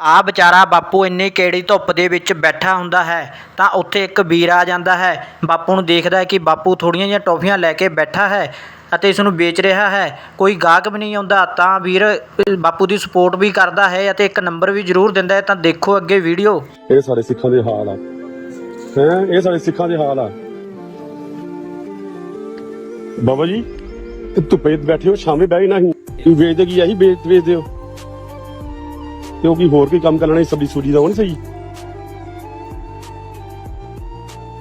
ਆ ਵਿਚਾਰਾ ਬਾਪੂ ਇੰਨੀ ਕੇੜੀ ਧੁੱਪ ਦੇ ਵਿੱਚ ਬੈਠਾ ਹੁੰਦਾ ਹੈ, ਤਾਂ ਉੱਥੇ ਇੱਕ ਵੀਰ ਆ ਜਾਂਦਾ ਹੈ। ਬਾਪੂ ਨੂੰ ਦੇਖਦਾ ਹੈ ਕਿ ਬਾਪੂ ਥੋੜੀਆਂ ਜਿਹੀਆਂ ਟੌਫੀਆਂ ਲੈ ਕੇ ਬੈਠਾ ਹੈ ਅਤੇ ਇਸ ਨੂੰ ਵੇਚ ਰਿਹਾ ਹੈ। ਕੋਈ ਗਾਹਕ ਵੀ ਨਹੀਂ ਆਉਂਦਾ, ਤਾਂ ਵੀਰ ਬਾਪੂ ਦੀ ਸਪੋਰਟ ਵੀ ਕਰਦਾ ਹੈ ਅਤੇ ਇੱਕ ਨੰਬਰ ਵੀ ਜ਼ਰੂਰ ਦਿੰਦਾ ਹੈ। ਤਾਂ ਦੇਖੋ ਅੱਗੇ ਵੀਡੀਓ ਇਹ ਸਾਡੇ ਸਿੱਖਾਂ ਦੇ ਹਾਲ ਆ। ਹੈ, ਇਹ ਸਾਡੇ ਸਿੱਖਾਂ ਦੇ ਹਾਲ ਆ। ਬਾਬਾ ਜੀ, ਇਹ ਧੁੱਪੇ ਬੈਠੇ ਹੋ, ਸ਼ਾਮੇ ਬਹਿ ਨਾ ਹੀ। ਵੇਚਦੇ ਕੀ ਆਹੀ ਵੇਚ ਵੇਚਦੇ ਹੋ। ਤੇ ਉਹ ਕੀ ਹੋਰ ਕੋਈ ਕੰਮ ਕਰਨਾ ਨਹੀਂ ਸਬਜ਼ੀ ਸੂਜੀ ਦਾ ਉਹ ਨਹੀਂ ਸਹੀ?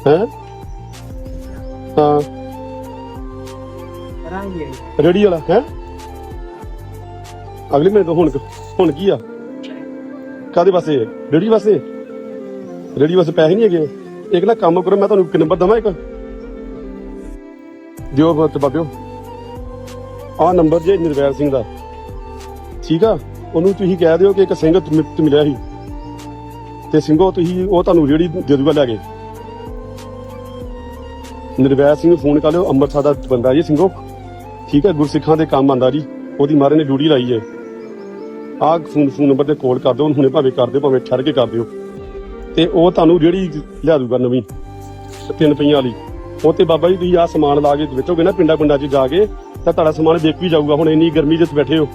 ਹੈ? ਹਾਂ। ਰੇੜੀ ਵਾਲਾ ਹੈ? ਅਗਲੇ ਮਹੀਨੇ ਤੋਂ ਹੁਣ ਹੁਣ ਕੀ ਆ? ਕਾਦੇ ਪਾਸੇ ਰੇੜੀ ਪਾਸੇ ਰੇੜੀ ਵਾਸਤੇ ਪੈਸੇ ਨਹੀਂ ਹੈਗੇ। ਇੱਕ ਨਾ ਕੰਮ ਕਰੋ ਮੈਂ ਤੁਹਾਨੂੰ ਇੱਕ ਨੰਬਰ ਦਵਾਂ ਇੱਕ। ਦਿਓ ਬਤ ਬਾਬਿਓ ਆ ਨੰਬਰ ਜੇ ਨਿਰਵੈਰ ਸਿੰਘ ਦਾ। ਠੀਕ ਆ? ਉਹਨੂੰ ਤੁਸੀਂ ਕਹਿ ਦਿਓ ਕਿ ਇੱਕ ਸਿੰਘ ਤੁਮ- ਮਿਲਿਆ ਸੀ। ਤੇ ਸਿੰਘੋ, ਤੁਸੀਂ ਉਹ ਤੁਹਾਨੂੰ ਜਿਹੜੀ ਦੇ ਦੂਗਾ ਲੈ ਕੇ। ਨਿਰਵੈਰ ਸਿੰਘ ਨੂੰ ਫੋਨ ਕਰ ਲਿਓ, ਅੰਮ੍ਰਿਤਸਰ ਦਾ ਬੰਦਾ ਜੀ ਸਿੰਘੋ। ਠੀਕ ਹੈ, ਗੁਰਸਿੱਖਾਂ ਦੇ ਕੰਮ ਆਂਦਾ ਜੀ। ਉਹਦੀ ਮਾਰੇ ਨੇ ਡਿਊਟੀ ਲਾਈ ਹੈ। ਆਹ ਫੋਨ ਫੋਨ ਨੰਬਰ ਤੇ ਕਾਲ ਕਰ ਦਿਓ ਹੁਣੇ ਭਾਵੇਂ ਕਰ ਦਿਓ, ਭਾਵੇਂ ਠਹਿਰ ਕੇ ਕਰ ਦਿਓ। ਤੇ ਉਹ ਤੁਹਾਨੂੰ ਜਿਹੜੀ ਲਿਆ ਦੂਗਾ ਨਵੀਂ, ਤਿੰਨ ਪਈਆਂ ਵਾਲੀ। ਉਹ ਤੇ ਬਾਬਾ ਜੀ ਤੁਸੀਂ ਆਹ ਸਮਾਨ ਲਾ ਕੇ ਵੇਚੋਗੇ ਨਾ ਪਿੰਡਾਂ ਪਿੰਡਾਂ 'ਚ ਜਾ ਕੇ, ਤਾਂ ਤੁਹਾਡਾ ਸਮਾਨ ਵਿਕ ਵੀ ਜਾਊਗਾ। ਹੁਣ ਇੰਨੀ ਗਰਮੀ 'ਚ ਬੈਠੇ ਹੋ।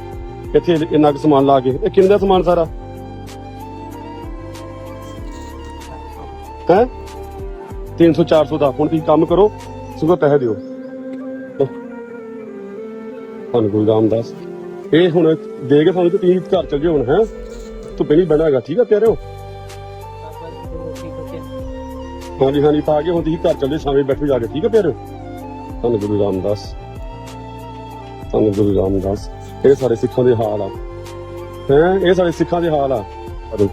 ਇੱਥੇ ਇੰਨਾ ਕੁ ਸਮਾਨ ਲਾ ਕੇ। ਇਹ ਕਿੰਨੇ ਦਾ ਸਮਾਨ ਸਾਰਾ? ਹੈ? 300 400 ਦਾ। ਹੁਣ ਤੁਸੀਂ ਕੰਮ ਕਰੋ, ਸੁਗਾ ਪੈਸੇ ਦਿਓ। ਤੁਹਾਨੂੰ ਗੁਰੂ ਰਾਮਦਾਸ। ਇਹ ਹੁਣ ਦੇ ਕੇ ਤੁਹਾਨੂੰ ਤੁਸੀਂ ਘਰ ਚਲ ਜਿਓ ਹੁਣ, ਹੈ? ਤੂੰ ਪਹਿਲੀ ਬਹਿਣਾ ਹੈਗਾ, ਠੀਕ ਆ ਪਿਆਰਿਓ? ਹਾਂਜੀ ਹਾਂਜੀ, ਪਾ ਕੇ ਹੁਣ ਤੁਸੀਂ ਘਰ ਚੱਲੇ ਸ਼ਾਮੇ ਬੈਠੋ ਜਾ ਕੇ, ਠੀਕ ਆ ਫਿਰ ਤੁਹਾਨੂੰ ਗੁਰੂ ਰਾਮਦਾਸ। ਤੁਹਾਨੂੰ ਗੁਰੂ ਰਾਮਦਾਸ। ਇਹ ਸਾਡੇ ਸਿੱਖਾਂ ਦੇ ਹਾਲ ਆ। ਹੈ? ਇਹ ਸਾਡੇ ਸਿੱਖਾਂ ਦੇ ਹਾਲ ਆ। ਕਰੋ।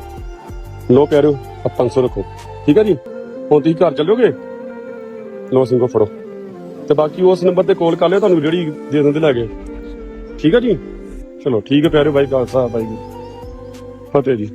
ਲੋ ਪਿਆਰਿਓ ਆ 500 ਰੱਖੋ। ਠੀਕ ਹੈ ਜੀ? ਹੁਣ ਤੁਸੀਂ ਘਰ ਚੱਲੋਗੇ? ਲੋ ਸਿੰਘੋ ਫੜੋ। ਤੇ ਬਾਕੀ ਉਸ ਨੰਬਰ ਤੇ ਕਾਲ ਕਰ ਲਿਓ ਤੁਹਾਨੂੰ ਜਿਹੜੀ ਦੇ ਦਿੰਦੇ ਲੈ ਕੇ। ਠੀਕ ਹੈ ਜੀ? ਚਲੋ ਠੀਕ ਹੈ ਪਿਆਰਿਓ ਬਾਈ ਖਾਲਸਾ ਬਾਈ ਜੀ। ਫਤਿਹ ਜੀ।